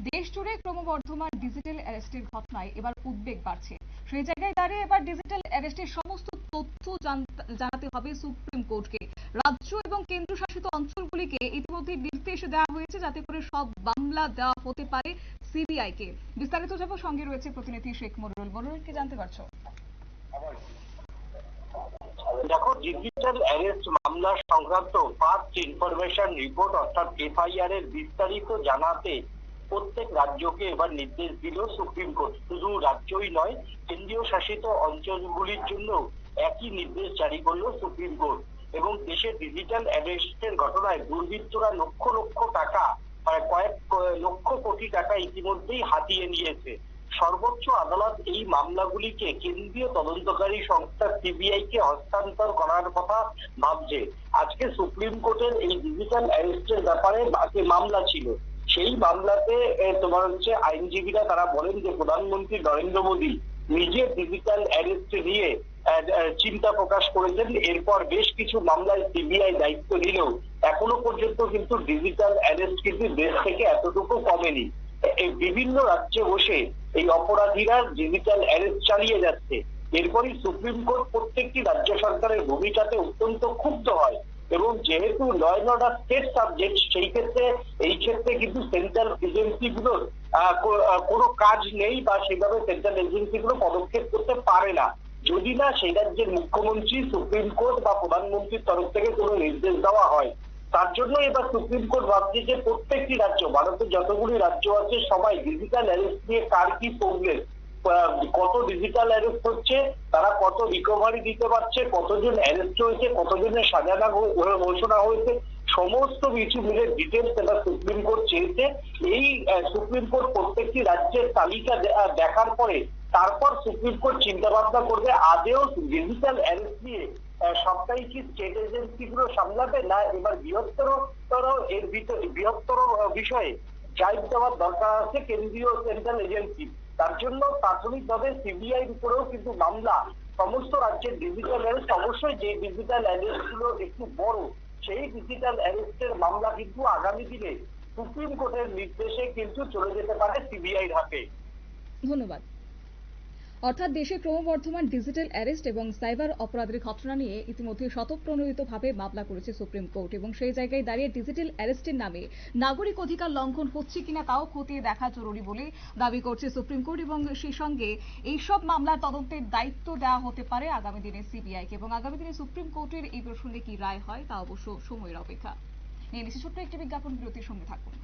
দেশ জুড়ে ক্রমবর্ধমান ডিজিটাল অ্যারেস্টের ঘটনায় এবার উদ্বেগ বাড়ছে। সেই জায়গায় দাঁড়িয়ে এবার ডিজিটাল অ্যারেস্টের সমস্ত তথ্য জান- জানাতে হবে সুপ্রিম কোর্টকে। রাজ্য এবং কেন্দ্রশাসিত অঞ্চলগুলিকে ইতিমধ্যে নির্দেশ দেওয়া হয়েছে, যাতে করে সব মামলা দেওয়া হতে পারে সিবিআই কে বিস্তারিত যাব, সঙ্গে রয়েছে প্রতিনিধি শেখ মরুল। মরুলকে জানতে পারছ? দেখো ডিজিটাল অ্যারেস্ট মামলা সংক্রান্ত ফার্স্ট ইনফরমেশন রিপোর্ট অর্থাৎ এফআইআর এর বিস্তারিত জানাতে প্রত্যেক রাজ্যকে এবার নির্দেশ দিল সুপ্রিম কোর্ট। শুধু রাজ্যই নয়, কেন্দ্রীয় শাসিত অঞ্চলগুলির জন্য একই নির্দেশ জারি করল সুপ্রিম কোর্ট। এবং দেশের ডিজিটাল অ্যারেস্টের ঘটনায় দুর্বৃত্তরা লক্ষ লক্ষ টাকা মানে কয়েক, লক্ষ কোটি টাকা ইতিমধ্যেই হাতিয়ে নিয়েছে। সর্বোচ্চ আদালত এই মামলাগুলিকে কেন্দ্রীয় তদন্তকারী সংস্থা সিবিআই কে হস্তান্তর করার কথা ভাবছে। আজকে সুপ্রিম কোর্টের এই ডিজিটাল অ্যারেস্টের ব্যাপারে মামলা ছিল। সেই মামলাতে তোমার হচ্ছে আইনজীবীরা তারা বলেন যে প্রধানমন্ত্রী নরেন্দ্র মোদী নিজে ডিজিটাল অ্যারেস্ট নিয়ে চিন্তা প্রকাশ করেছেন। এরপর বেশ কিছু মামলায় সিবিআই দায়িত্ব নিলেও এখনও পর্যন্ত কিন্তু ডিজিটাল অ্যারেস্ট কিন্তু দেশ থেকে এতটুকু কমেনি। বিভিন্ন রাজ্যে বসে এই অপরাধীরা ডিজিটাল অ্যারেস্ট চালিয়ে যাচ্ছে। এরপরই সুপ্রিম কোর্ট প্রত্যেকটি রাজ্য সরকারের ভূমিকাতে অত্যন্ত ক্ষুব্ধ হয়। এবং যেহেতু law and order state subject সেই ক্ষেত্রে, এই ক্ষেত্রে কিন্তু সেন্ট্রাল এজেন্সিগুলোর কোনো কাজ নেই বা সেভাবে সেন্ট্রাল এজেন্সিগুলো পদক্ষেপ করতে পারে না। যদি না, সেই রাজ্যের মুখ্যমন্ত্রী, সুপ্রিম কোর্ট বা প্রধানমন্ত্রীর তরফ থেকে কোনো নির্দেশ দেওয়া হয়। তার জন্য এবার সুপ্রিম কোর্ট ভাবছে যে প্রত্যেকটি রাজ্য, ভারতের যতগুলি রাজ্য আছে, সবাই ডিজিটাল অ্যারেস্ট নিয়ে কার কি প্রবলেম কত ডিজিটাল অ্যারেস্ট হচ্ছে তারা কত রিকভারি দিতে পারছে কতজন অ্যারেস্ট হয়েছে কতজনের সাজানা ঘোষণা হয়েছে সমস্ত কিছু মিলে ডিটেলস এটা সুপ্রিম কোর্ট চেয়েছে। এই সুপ্রিম কোর্ট প্রত্যেকটি রাজ্যের তালিকা দেখার পরে তারপর সুপ্রিম কোর্ট চিন্তা ভাবনা করবে আদেও ডিজিটাল অ্যারেস্ট আহ, সবটাই কি স্টেট এজেন্সি গুলো সামলাবে না এবার বৃহত্তর এর ভিতরে বৃহত্তর বিষয়ে জায়গ দেওয়ার দরকার আছে কেন্দ্রীয় সেন্ট্রাল এজেন্সি তার জন্য প্রাথমিকভাবে সিবিআই উপরেও কিন্তু মামলা। সমস্ত রাজ্যের ডিজিটাল অ্যারেস্ট অবশ্যই যে ডিজিটাল অ্যারেস্টগুলো একটু বড়, সেই ডিজিটাল অ্যারেস্টের মামলা কিন্তু আগামী দিনে সুপ্রিম কোর্টের নির্দেশে কিন্তু চলে যেতে পারে সিবিআইর হাতে। ধন্যবাদ। অর্থাৎ দেশে ক্রমবর্ধমান ডিজিটাল অ্যারেস্ট এবং সাইবার অপরাধের ঘটনা নিয়ে ইতিমধ্যে শতপ্রণোদিতভাবে মামলা করেছে সুপ্রিম কোর্ট এবং সেই জায়গায় দাঁড়িয়ে ডিজিটাল অ্যারেস্টের নামে নাগরিক অধিকার লঙ্ঘন হচ্ছে কিনা তাও খতিয়ে দেখা জরুরি বলে দাবি করছে সুপ্রিম কোর্ট এবং সেই সঙ্গে এইসব মামলার তদন্তের দায়িত্ব দেওয়া হতে পারে আগামী দিনে সিবিআইকে এবং আগামী দিনে সুপ্রিম কোর্টের এই প্রসঙ্গে কি রায় হয় তা অবশ্য সময়ের অপেক্ষা। নিয়ে নিচ্ছি ছোট্ট একটি বিজ্ঞাপন, বিরতির সঙ্গে থাকুন।